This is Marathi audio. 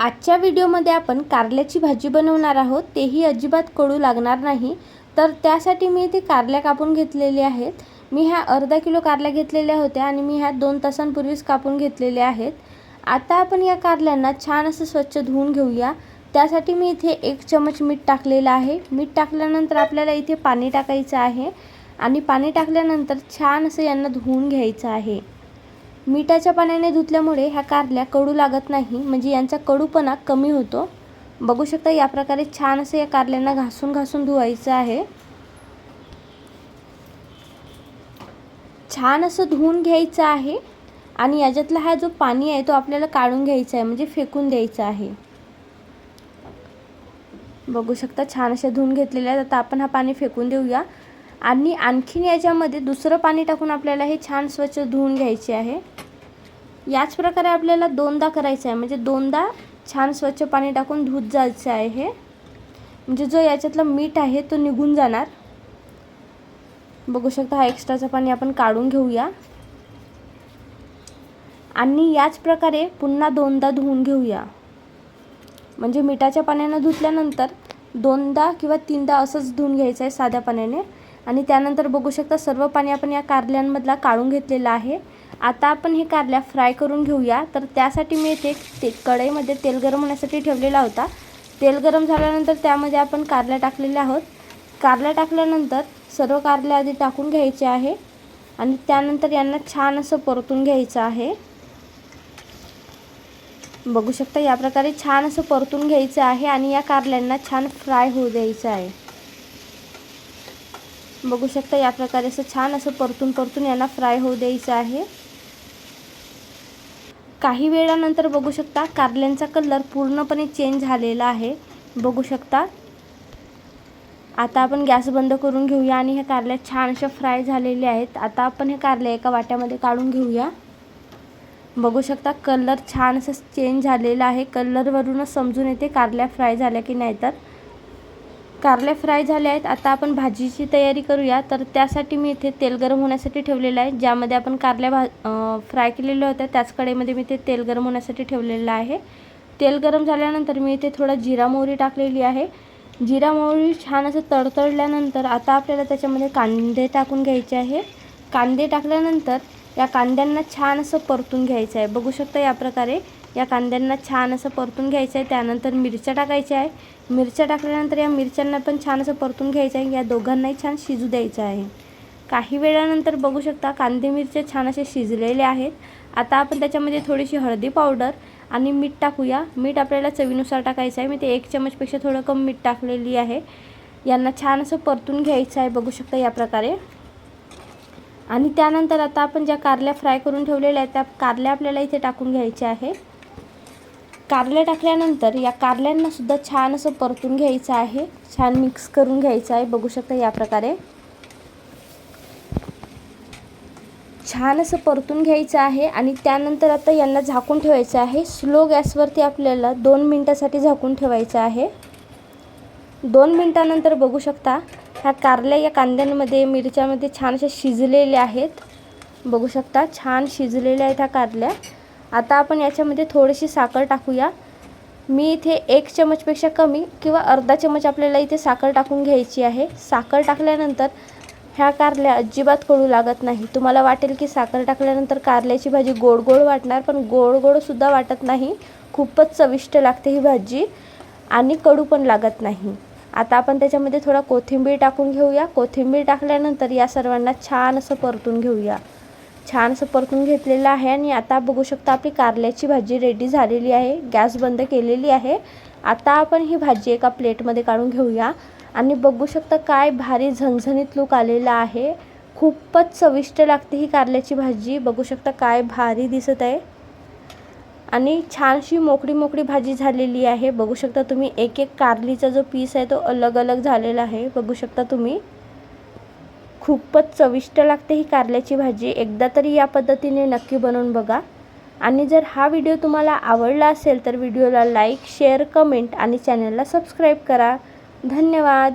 आजच्या व्हिडिओमध्ये आपण कारल्याची भाजी बनवणार आहोत तेही अजिबात कडू लागणार नाही. तर त्यासाठी मी इथे कारल्या कापून घेतलेल्या आहेत. मी ह्या अर्धा किलो कारल्या घेतलेल्या होत्या आणि मी ह्या दोन तासांपूर्वीच कापून घेतलेल्या आहेत. आता आपण या कारल्यांना छान असं स्वच्छ धुवून घेऊया. त्यासाठी मी इथे एक चमच मीठ टाकलेलं आहे. मीठ टाकल्यानंतर आपल्याला इथे पाणी टाकायचं आहे आणि पाणी टाकल्यानंतर छान असं यांना धुवून घ्यायचं आहे. मिठाच्या पाण्याने धुतल्यामुळे ह्या कारल्या कडू लागत नाही म्हणजे यांचा कडूपणा कमी होतो. बघू शकता या प्रकारे छान असं या कारल्यांना घासून घासून धुवायचं आहे. छान असं धुवून घ्यायचं आहे आणि याच्यातला हा जो पाणी आहे तो आपल्याला काढून घ्यायचा आहे म्हणजे फेकून द्यायचा आहे. बघू शकता छान अशा धुवून घेतलेल्या आहेत. आता आपण हा पाणी फेकून देऊया. आणि आणखीन याच्यामध्ये दुसरं पाणी टाकून आपल्याला हे छान स्वच्छ धुवून घ्यायचे आहे. याच प्रकारे आपल्याला दोनदा करायचं आहे. म्हणजे दोनदा छान स्वच्छ पाणी टाकून धुत जायचं आहे हे. म्हणजे जो याच्यातला मीठ आहे तो निघून जाणार. बघू शकता हा एक्स्ट्राचं पाणी आपण काढून घेऊया. आणि याच प्रकारे पुन्हा दोनदा धुवून घेऊया. म्हणजे मिठाच्या पाण्यानं धुतल्यानंतर दोनदा किंवा तीनदा असंच धुवून घ्यायचं आहे साध्या पाण्याने. आणि त्यानंतर बघू शकता सर्व पाणी आपण या कारल्यांमधला काढून घेतलेलं आहे. आता आपण हे कारल्या फ्राय करून घेऊया. तर त्यासाठी मी इथे ते कढईमध्ये तेल गरम होण्यासाठी ठेवलेला होता. तेल गरम झाल्यानंतर त्यामध्ये आपण कारल्या टाकलेल्या आहोत. कारल्या टाकल्यानंतर सर्व कारल्या आधी टाकून घ्यायचे आहे. आणि त्यानंतर यांना छान असं परतून घ्यायचं आहे. बघू शकता या प्रकारे छान असं परतून घ्यायचं आहे आणि या कारल्यांना छान फ्राय होऊ द्यायचं आहे. बघू शकता या प्रकारे असं छान असं परतून परतून यांना फ्राय होऊ द्यायचं आहे. काही वेळानंतर बघू शकता कारल्यांचा कलर पूर्णपणे चेंज झालेला आहे. बघू शकता. आता आपण गॅस बंद करून घेऊया आणि हे कारल्या छान अशा फ्राय झालेले आहेत. आता आपण हे कारल्या एका वाट्यामध्ये काढून घेऊया. बघू शकता कलर छान असं चेंज झालेला आहे. कलरवरूनच समजून येते कारल्या फ्राय झाल्या की नाही तर. कारले फ्राय झाले आहेत. आता आपण भाजीची तयारी करूया. तर त्यासाठी मी इथे तेल गरम होण्यासाठी ठेवलेलं आहे. ज्यामध्ये आपण कारल्या भा फ्राय केलेल्या होत्या त्याच कडेमध्ये मी ते तेल गरम होण्यासाठी ठेवलेलं आहे. तेल गरम झाल्यानंतर मी इथे थोडा जिरा मोहरी टाकलेली आहे. जिरा मोहरी छान असं तडतडल्यानंतर आता आपल्याला त्याच्यामध्ये कांदे टाकून घ्यायचे आहे. कांदे टाकल्यानंतर या कांद्यांना छान असं परतून घ्यायचं आहे. बघू शकता या प्रकारे. या कांद्यांना छान असं परतून घ्यायचं आहे. त्यानंतर मिरच्या टाकायच्या आहे. मिरच्या टाकल्यानंतर या मिरच्यांना पण छान असं परतून घ्यायचं आहे. या दोघांनाही छान शिजू द्यायचं आहे. काही वेळानंतर बघू शकता कांदे मिरचे छान असे शिजलेले आहेत. आता आपण त्याच्यामध्ये थोडीशी हळदी पावडर आणि मीठ टाकूया. मीठ आपल्याला चवीनुसार टाकायचं आहे. मी ते एक चमचपेक्षा थोडं कमी मीठ टाकलेली आहे. यांना छान असं परतून घ्यायचं आहे. बघू शकता या प्रकारे. आणि त्यानंतर आता आपण ज्या कारल्या फ्राय करून ठेवलेल्या आहेत त्या कारल्या आपल्याला इथे टाकून घ्यायच्या आहे. कारल्या टाकल्यानंतर या कारल्यांना सुद्धा छान असं परतून घ्यायचं आहे. छान मिक्स करून घ्यायचं आहे. बघू शकता या प्रकारे. छान असं परतून घ्यायचं आहे आणि त्यानंतर आता यांना झाकून ठेवायचं आहे. स्लो गॅसवरती आपल्याला दोन मिनटासाठी झाकून ठेवायचं आहे. दोन मिनटानंतर बघू शकता ह्या कारल्या या कांद्यांमध्ये मिरच्यामध्ये छान अशा शिजलेल्या आहेत. बघू शकता छान शिजलेल्या आहेत ह्या कारल्या. आता आपण याच्यामध्ये थोडीशी साखर टाकूया. मी इथे एक चमचपेक्षा कमी किंवा अर्धा चमच आपल्याला इथे साखर टाकून घ्यायची आहे. साखर टाकल्यानंतर ह्या कारल्या अजिबात कडू लागत नाही. तुम्हाला वाटेल की साखर टाकल्यानंतर कारल्याची भाजी गोड गोड वाटणार पण गोड गोडसुद्धा वाटत नाही. खूपच चविष्ट लागते ही भाजी आणि कडू पण लागत नाही. आता आपण त्याच्यामध्ये थोडा कोथिंबीर टाकून घेऊया. कोथिंबीर टाकल्यानंतर या सर्वांना छान असं परतून घेऊया. छान असं परतून घेतलेलं आहे आणि आता बघू शकता आपली कारल्याची भाजी रेडी झालेली आहे. गॅस बंद केलेली आहे. आता आपण ही भाजी एका प्लेटमध्ये काढून घेऊया. आणि बघू शकता काय भारी झणझणीत लूक आलेला आहे. खूपच चविष्ट लागते ही कारल्याची भाजी. बघू शकता काय भारी दिसत आहे. आणि छानशी मोकळी मोकळी भाजी झालेली आहे. बघू शकता तुम्ही एक एक कारलीचा जो पीस आहे तो अलग अलग झालेला आहे. बघू शकता तुम्ही. खूपच चविष्ट लागते ही कारल्याची भाजी. एकदा तरी या पद्धतीने नक्की बनवून बघा. आणि जर हा व्हिडिओ तुम्हाला आवडला असेल तर व्हिडिओला लाईक शेअर कमेंट आणि चॅनलला सबस्क्राईब करा. धन्यवाद.